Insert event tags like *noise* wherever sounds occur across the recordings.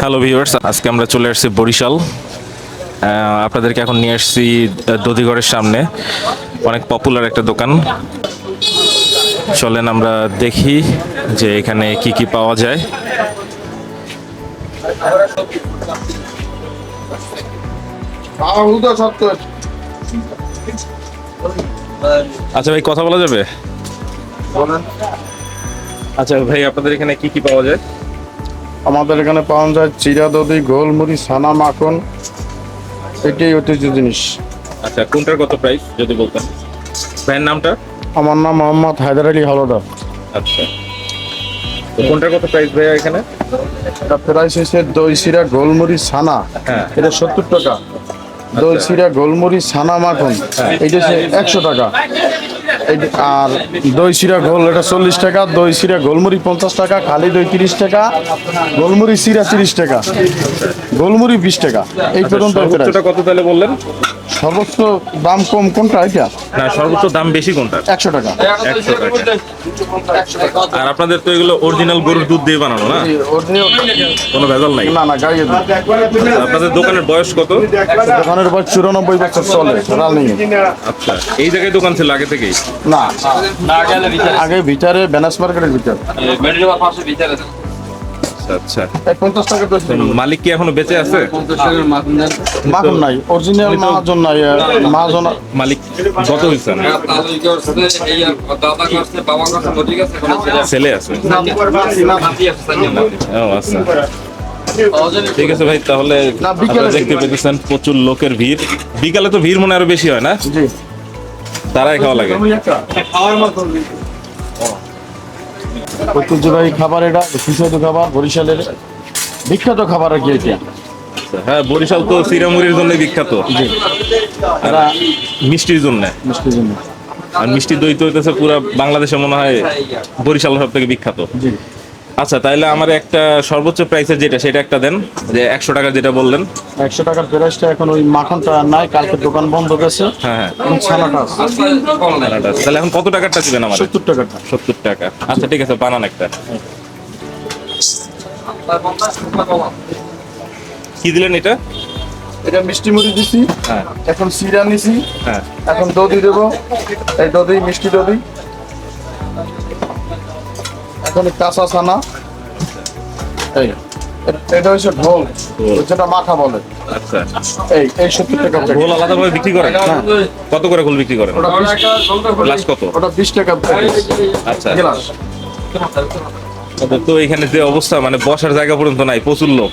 Hello viewers আজকে আমরা চলে আসছি বরিশাল। আপনাদেরকে এখন নিয়ে আসছি দধিঘরের সামনে। অনেক পপুলার একটা দোকান। চলেন আমরা দেখি যে এখানে কি কি পাওয়া যায়। আচ্ছা ভাই কথা বলা যাবে? আচ্ছা ভাই আপনাদের এখানে কি কি পাওয়া যায়? আমাদের এখানে পাওয়া যায় চিরা দধি গোলমুড়ি সানা মাখন। এটাই ঐতিহ্য জিনিস। আচ্ছা কোনটার কত প্রাইস যদি বলতেন? ভাইয়ের নামটা? আমার নাম মোহাম্মদ হায়দার আলী হলদার। আচ্ছা। কোনটার কত প্রাইস ভাইয়া এখানে? এটা প্রাইস হয়েছে দই চিরা গোলমুড়ি ছানা। হ্যাঁ। এটা সত্তর টাকা। দই চিরা গোলমুড়ি ছানা মাখন। এটা হচ্ছে একশো টাকা। আর দই সিরা গোল এটা চল্লিশ টাকা দই সিরা গোলমুড়ি পঞ্চাশ টাকা খালি দই তিরিশ টাকা গোলমুড়ি সিরা তিরিশ টাকা গোলমুড়ি বিশ টাকা এই পর্যন্ত কত তাহলে বললেন? সর্বোচ্চ দাম কম কোনটা এটা? না সর্বোচ্চ দাম বেশি কোনটা? একশো টাকা। একশো টাকা। আর আপনাদের তো এগুলো অরিজিনাল গরুর দুধ দিয়ে বানানো না? কোনো ভেজাল নাই? না না গাড়ি আপনাদের দোকানের বয়স কত? দোকানের পর চুরানব্বই বছর চলে রানিং আচ্ছা এই জায়গায় দোকান ছিল আগে থেকেই? না আগে ভিতরে ব্যানাস মার্কেটের ভিতর। আচ্ছা। পঞ্চাশ টাকা মালিক কি এখনও বেঁচে আছে? মাখন নাই অরিজিনাল মাহাজন নাই মাহাজন মালিক কত হয়েছে ছেলে আছে? ও আচ্ছা। ঠিক আছে ভাই তাহলে দেখতে পেতেছেন প্রচুর লোকের ভিড়। বিকালে তো ভিড় মনে আরও বেশি হয় না? তারাই খাওয়া লাগে। ঐতিহ্যবাহী খাবার এটা সুস্বাদু খাবার বরিশালের বিখ্যাত খাবার আর কি এটা। হ্যাঁ বরিশাল তো সিরামুরির জন্য বিখ্যাত। এরা মিষ্টির জন্য। মিষ্টির জন্য। আর মিষ্টি দই তো হইতেছে পুরো বাংলাদেশে মনে হয় বরিশাল সব থেকে বিখ্যাত। জি। আচ্ছা তাহলে আমার একটা সর্বোচ্চ প্রাইসের যেটা সেটা একটা দেন যে একশো টাকা যেটা বললেন। একশো টাকার প্রাইসটা এখন ওই মাখনটা নাই কালকে দোকান বন্ধ গেছে। হ্যাঁ হ্যাঁ। ছানাটা তাহলে এখন কত টাকারটা দিবেন আমার সত্তর টাকাটা সত্তর টাকা। আচ্ছা ঠিক আছে বানান একটা। কি দিলেন এটা? এটা মিষ্টি মুড়ি দিছি হ্যাঁ। এখন সিরা নিছি হ্যাঁ। এখন দধি দেবো। এই দধি মিষ্টি দধি। এখন কাঁচা ছানা। এই এটা হচ্ছে ঢোল যেটা মাখা বলে। আচ্ছা। এই এই সত্তর টাকা প্যাকেট। গোল আলাদাভাবে বিক্রি কত করে বিক্রি গ্লাস কত? ওটা বিশ টাকা আচ্ছা। গ্লাস। তো এখানে যে অবস্থা মানে বসার জায়গা পর্যন্ত নাই প্রচুর লোক।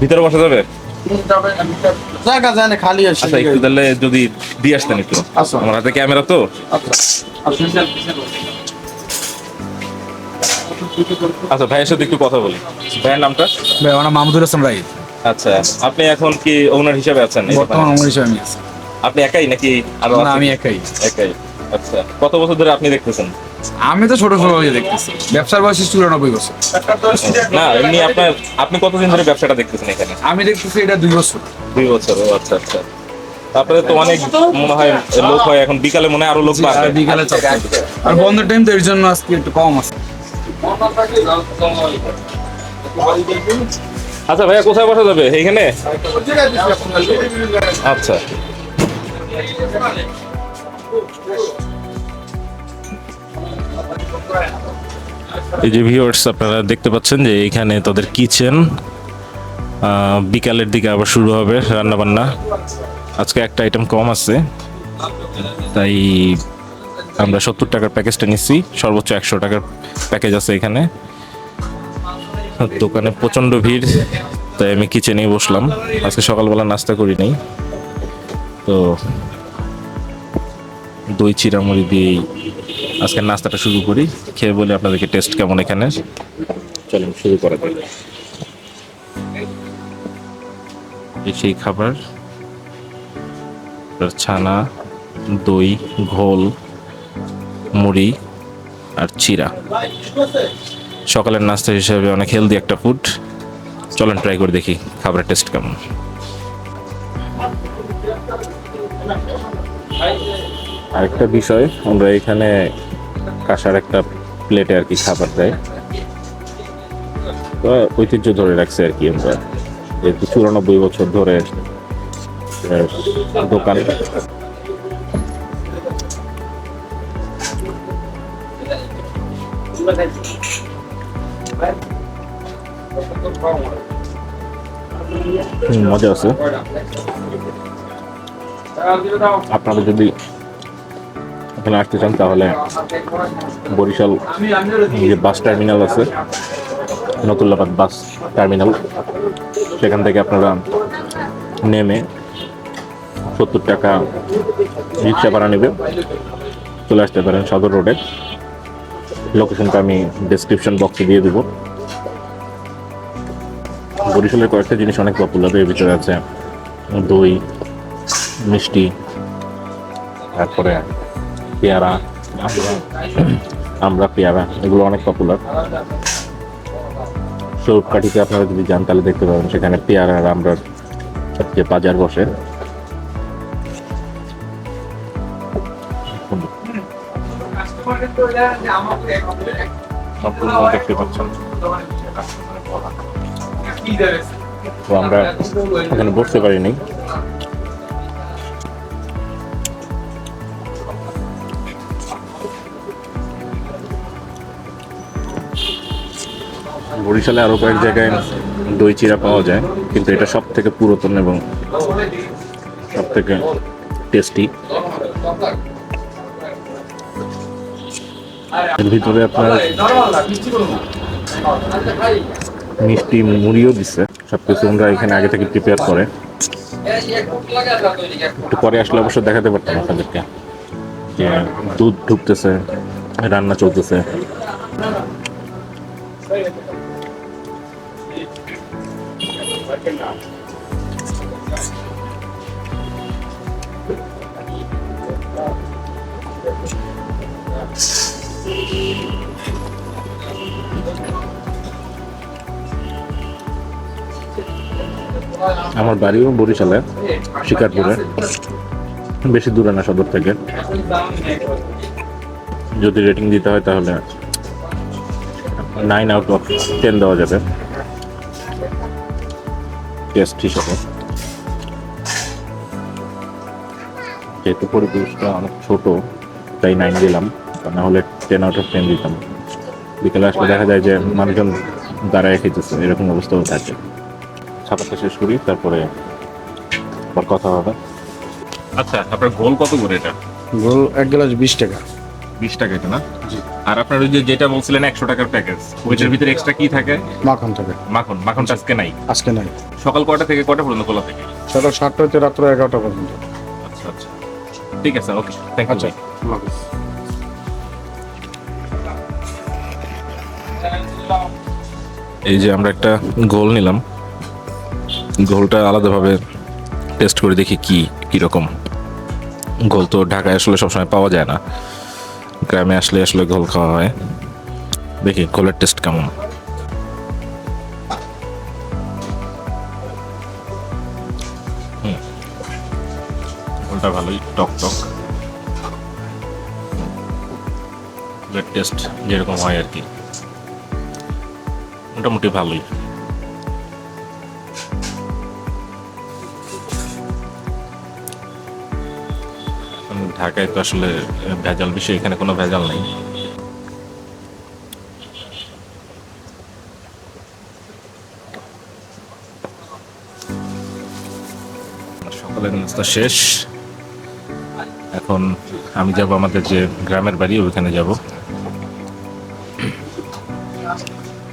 ভিতরে বসা যাবে? জায়গা খালি আছে। আচ্ছা একটু তাহলে যদি দিয়ে আসতেন একটু। আচ্ছা। আমার হাতে ক্যামেরা তো। আচ্ছা। আচ্ছা ভাইয়ের সাথে একটু কথা বলি। ভাইয়ের নামটা? ভাই আমার নাম মাহমুদুল হাসান রাই আচ্ছা আপনি এখন কি ওনার হিসাবে আছেন বর্তমান? আমার হিসাবে আমি আছি। আপনি একাই নাকি আরও না আমি একাই। একাই। আচ্ছা কত বছর ধরে আপনি দেখতেছেন? আমি তো ছোট ছোট হয়ে দেখতেছি। ব্যবসার বয়স চুরানব্বই বছর। না এমনি আপনার আপনি কতদিন ধরে ব্যবসাটা দেখতেছেন এখানে? আমি দেখতেছি এটা দুই বছর। দুই বছর ও আচ্ছা আচ্ছা। তারপরে তো অনেক মনে হয় লোক হয় এখন বিকালে মনে হয় আরও লোক বিকালে চাপ আর বন্ধের টাইম তো এর জন্য আজকে একটু কম আছে। আচ্ছা ভাইয়া কোথায় বসা যাবে? এইখানে? আচ্ছা। এই যে ভিউয়ার্স আপনারা দেখতে পাচ্ছেন যে এখানে তাদের কিচেন বিকালের দিকে আবার শুরু হবে রান্না বান্না আজকে একটা আইটেম কম আছে। তাই আমরা সত্তর টাকার প্যাকেজটা নিচ্ছি, সর্বোচ্চ একশো টাকার প্যাকেজ আছে এখানে। দোকানে প্রচণ্ড ভিড়, তাই আমি কিচেনেই বসলাম। আজকে সকালবেলা নাস্তা করি নাই তো দই, চিরামুড়ি দিয়েই আজকে নাস্তাটা শুরু করি। খেয়ে বলি আপনাদেরকে টেস্ট কেমন এখানে। চলুন শুরু করা যাক। সেই খাবার। ছানা, দই, ঘোল। মুড়ি আর চিরা। সকালের নাস্তা হিসেবে অনেক হেলদি একটা ফুড চলেন ট্রাই করে দেখি খাবারের টেস্ট কেমন। আরেকটা বিষয়, আমরা এখানে কাঁসার একটা প্লেটে আর কি খাবার দেয়। তো ঐতিহ্য ধরে রাখছে আর কি আমরা। যেহেতু চুরানব্বই বছর ধরে দোকান। মজা আছে। আপনারা যদি এখানে আসতে চান, তাহলে বরিশাল যে বাস টার্মিনাল আছে, নতুল্লাবাদ বাস টার্মিনাল, সেখান থেকে আপনারা নেমে সত্তর টাকা রিক্সা ভাড়া নেবে। চলে আসতে পারেন সদর রোডে। লোকেশনটা আমি ডেসক্রিপশন বক্সে দিয়ে দেবো। বরিশালের কয়েকটা জিনিস অনেক পপুলার এর ভিতরে আছে দই, মিষ্টি, তারপরে পেয়ারা, আমরা পেয়ারা, এগুলো অনেক পপুলার সৌরকাঠিতে আপনারা যদি যান, তাহলে দেখতে পাবেন সেখানে পেয়ারা আর আমরার যে বাজার বসে। দেখতে তো আমরা ওখানে বসতে পারিনি। বরিশালে আরও কয়েক জায়গায় দই চিরা পাওয়া যায়, কিন্তু এটা সব থেকে পুরাতন এবং সব থেকে টেস্টি ভিতরে আপনার মিষ্টি মুড়িও দিচ্ছে সবকিছু আমরা এখানে আগে থেকে প্রিপেয়ার করে। একটু পরে আসলে অবশ্য দেখাতে পারতাম আপনাদেরকে যে দুধ ঢুকতেছে, রান্না চলতেছে। আমার বাড়িও বরিশালে, শিকারপুরে। বেশি দূরে না সদর থেকে। যদি রেটিং দিতে হয় তাহলে নাইন আউট অফ টেন দেওয়া যাবে। টেস্ট হিসাবে। যেহেতু পরিবেশটা অনেক ছোট, তাই নাইন দিলাম। না হলে টেন আউট অফ টেন দিতাম। বিকেলে আসলে দেখা যায় যে মানুষজন দাঁড়ায় খেতেছে এরকম অবস্থাও থাকে। ছাপাটা শেষ করি তারপরে আবার কথা হবে। আচ্ছা আপনার গোল কত করে এটা? গোল এক গ্লাস বিশ টাকা। বিশ টাকা এটা না? আর আপনার ওই যে যেটা বলছিলেন একশো টাকার প্যাকেজ ওইটার ভিতরে এক্সট্রা কি থাকে? মাখন থাকে। মাখন মাখনটা আজকে নাই। আজকে নাই। সকাল কয়টা থেকে কয়টা পর্যন্ত খোলা থাকে? সকাল সাতটা হতে রাত্র এগারোটা পর্যন্ত। আচ্ছা আচ্ছা। ঠিক আছে ওকে। থ্যাংক ইউ এই যে আমরা একটা গোল নিলাম। গোলটা আলাদাভাবে টেস্ট করে দেখি কি কীরকম গোল তো ঢাকায় আসলে সবসময় পাওয়া যায় না। গ্রামে আসলে আসলে গোল খাওয়া হয়। দেখি গোলের টেস্ট কেমন। গোলটা ভালোই টক টক। টেস্ট যেরকম হয় আর কি। মোটামুটি ভালোই। ঢাকায় তো আসলে ভেজাল বিষয় এখানে কোনো ভেজাল নেই। সকালের নাস্তা শেষ। এখন আমি যাব আমাদের যে গ্রামের বাড়ি, ওইখানে যাব।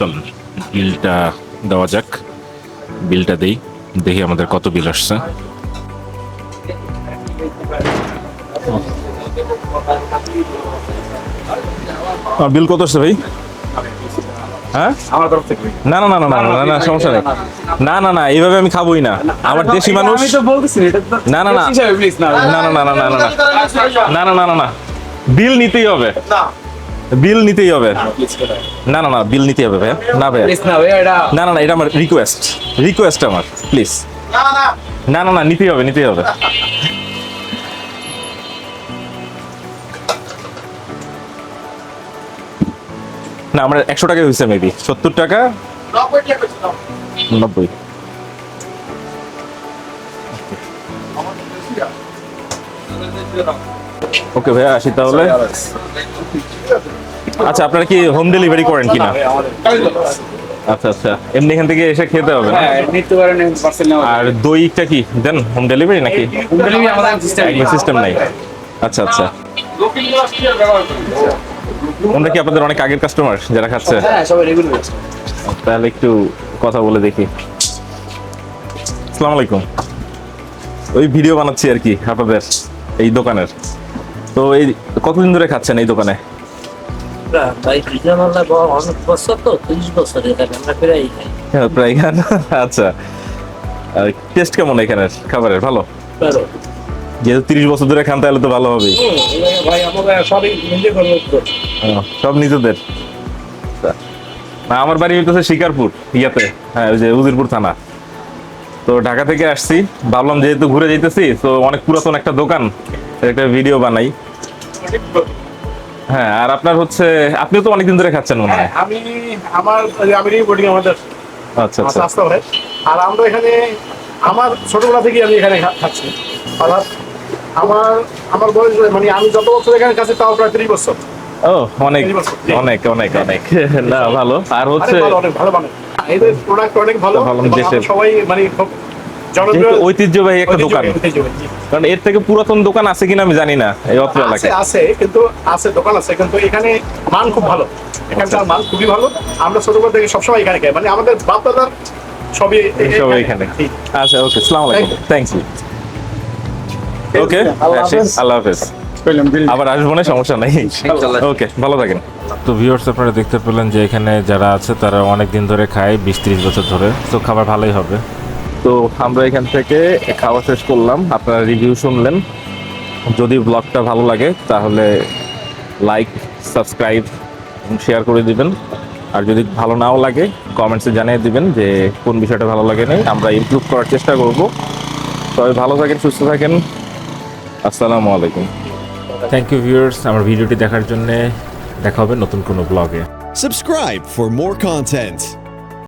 চলুন। বিলটা দেওয়া যাক বিলটা দেই দেখি আমাদের কত বিল আসছে বিল কত আসছে ভাই হ্যাঁ আমার না না না না না না না সমস্যা নেই না না না এইভাবে আমি খাবোই না আমার দেশি মানুষ আমি তো বলতেছি এটা তো না, না, না। না না না না না না না না না না না না না বিল নিতেই হবে বিল নিতেই হবে। না না না বিল নিতেই হবে ভাইয়া। না ভাইয়া। না ভাই এটা না না না এটা আমার রিকোয়েস্ট রিকোয়েস্ট আমার প্লিজ না না না নিতেই হবে নিতেই হবে। না আমার একশো টাকা হয়েছে মেবি সত্তর টাকা? নব্বই। ওকে ভাইয়া আসি তাহলে। আচ্ছা আপনারা কি হোম ডেলিভারি করেন কিনা? আচ্ছা আচ্ছা। এমনি এখান থেকে এসে খেতে হবে না? নিতে পারেন পার্সেল নেওয়া আর দইটা কি? দেন হোম ডেলিভারি নাকি? ডেলিভারি আমাদের সিস্টেম সিস্টেম নাই। আচ্ছা আচ্ছা। ওনারা কি আপনাদের অনেক আগের কাস্টমার যারা খাচ্ছে? হ্যাঁ সবাই রেগুলার তাহলে একটু কথা বলে দেখি। আসসালামু আলাইকুম। ওই ভিডিও বানাচ্ছি আর কি আপনাদের এই দোকানের। তো এই কতদিন ধরে খাচ্ছেন এই দোকানে? ভাই অনেক বছর তো বছর প্রায় খাই হ্যাঁ, প্রায় খান। আচ্ছা। টেস্ট কেমন এখানের খাবারের? ভালো? যেহেতু তিরিশ বছর ধরে খান তাহলে তো ভালো। ও, সব নিজেদের। না আমার বাড়ি হইতেছে শিকারপুর ইয়াতে হ্যাঁ ওই যে উজিরপুর থানা। তো ঢাকা থেকে আসছি। ভাবলাম যেহেতু ঘুরে যাইতেছি তো অনেক পুরাতন একটা দোকান একটা ভিডিও বানাই। হ্যাঁ আর আপনার হচ্ছে আপনিও তো অনেকদিন ধরে খাচ্ছেন মনে হয়। আমি আমার আমি রিপোর্টিং আমাদের। আচ্ছা আচ্ছা। আস্তে হয়। আর আমরা এখানে আমার ছোটবেলা থেকে আমি এখানে খাচ্ছি। অর্থাৎ আমার আমার বয়স মানে আমি যত বছর এখানে খাচ্ছি তাও প্রায় ত্রিশ বছর। ও অনেক। অনেক অনেক অনেক। *laughs* না ভালো। আর হচ্ছে অনেক ভালো বানায় এদের প্রোডাক্ট অনেক ভালো। ভালো, সবাই মানে খুব ঐতিহ্যবাহী একটা দোকান। কারণ এর থেকে পুরাতন দোকান আছে কিনা আমি জানি না এই অত্র এলাকায়। আছে কিন্তু আছে দোকান আছে কিন্তু এখানে মান খুব ভালো। এখানকার মান খুবই ভালো। আমরা ছোটবেলা থেকে সবসময় এখানে খাই। মানে আমাদের বাপ দাদার সবই সবাই এখানে। আচ্ছা ওকে আসসালামু আলাইকুম। থ্যাংক ইউ ওকে আল্লাহ হাফেজ। আবার আসব না সমস্যা নেই। ওকে ভালো থাকেন। তো ভিউয়ার্স আপনারা দেখতে পেলেন যে এখানে যারা আছে তারা অনেক দিন ধরে খায় বিশ ত্রিশ বছর ধরে। তো খাবার ভালোই হবে। তো আমরা এখান থেকে খাওয়া শেষ করলাম। আপনারা রিভিউ শুনলেন। যদি ব্লগটা ভালো লাগে তাহলে লাইক সাবস্ক্রাইব শেয়ার করে দিবেন। আর যদি ভালো নাও লাগে কমেন্টসে জানিয়ে দিবেন যে কোন বিষয়টা ভালো লাগে নাই। আমরা ইমপ্রুভ করার চেষ্টা করব। সবাই ভালো থাকেন সুস্থ থাকেন। আসসালামু আলাইকুম। থ্যাংক ইউ ভিউয়ার্স আমার ভিডিওটি দেখার জন্য দেখা হবে নতুন কোনো ব্লগে Subscribe for more content.